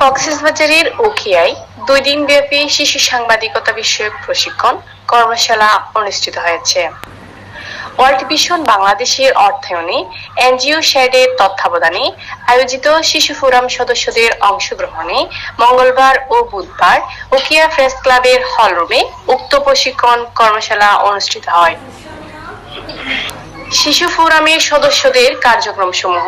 কক্সবাজারের উখিয়ায় দুই দিন ব্যাপী শিশু সাংবাদিকতা বিষয়ক প্রশিক্ষণ কর্মশালা অনুষ্ঠিত হয়েছে। ওয়ার্ল্ড ভিশন বাংলাদেশের অর্থায়নে এনজিও শেডের তত্ত্বাবধানে আয়োজিত শিশু ফোরাম সদস্যদের অংশগ্রহণে মঙ্গলবার ও বুধবার ওকিয়া প্রেস ক্লাবের হলরুমে উক্ত প্রশিক্ষণ কর্মশালা অনুষ্ঠিত হয়। শিশু ফোরামের সদস্যদের কার্যক্রমসমূহ,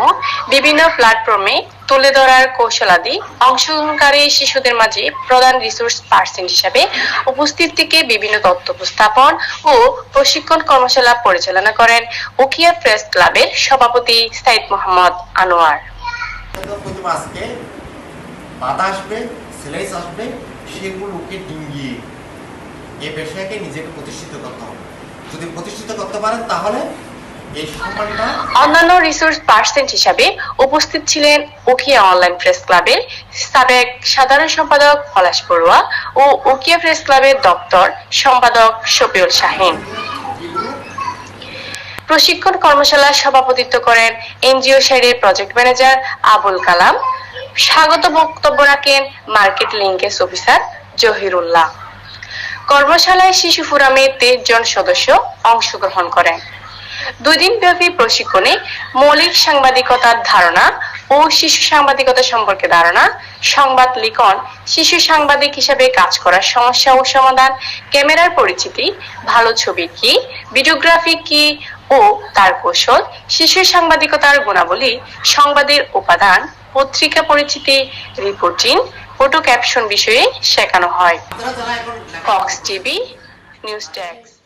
বিভিন্ন প্ল্যাটফর্মে তুলে ধরার কৌশলাদি অংশগ্রহণকারী শিশুদের মাঝে প্রধান রিসোর্স পার্সন হিসাবে উপস্থিত থেকে বিভিন্ন তথ্য উপস্থাপন ও প্রশিক্ষণ কর্মশালা পরিচালনা করেন উকিয়া প্রেস ক্লাবের সভাপতি সাইদ মোহাম্মদ আনোয়ার। যদি প্রতিষ্ঠিত করতে পারেন তাহলে অন্যান্য রিসোর্স পার্সন হিসাবে উপস্থিত ছিলেন উকিয়া অনলাইন প্রেস ক্লাবের সাবেক সাধারণ সম্পাদক পলাশ বড়ুয়া ও উকিয়া প্রেস ক্লাবের দপ্তর সম্পাদক শফিউল শাহিন। প্রশিক্ষণ কর্মশালার সভাপতিত্ব করেন এনজিও শেডের প্রজেক্ট ম্যানেজার আবুল কালাম। স্বাগত বক্তব্য রাখেন মার্কেট লিঙ্কেজ অফিসার জহিরুল্লাহ। কর্মশালায় শিশু ফোরামের তেইশ জন সদস্য অংশগ্রহণ করেন। দুই দিন ব্যাপী প্রশিক্ষণে মৌলিক সাংবাদিকতার ধারণা ও শিশু সাংবাদিকতা সম্পর্কে ধারণা সংবাদ লিখন শিশু সাংবাদিক হিসাবে কাজ করার সমস্যা ও সমাধান ক্যামেরার পরিচিতি ভালো ছবি কি ভিডিওগ্রাফি কি ও তার কৌশল শিশু সাংবাদিকতার গুণাবলী সংবাদের উপাদান পত্রিকা পরিচিতি রিপোর্টিং ফটো ক্যাপশন বিষয়ে শেখানো হয়। Fox TV news desk.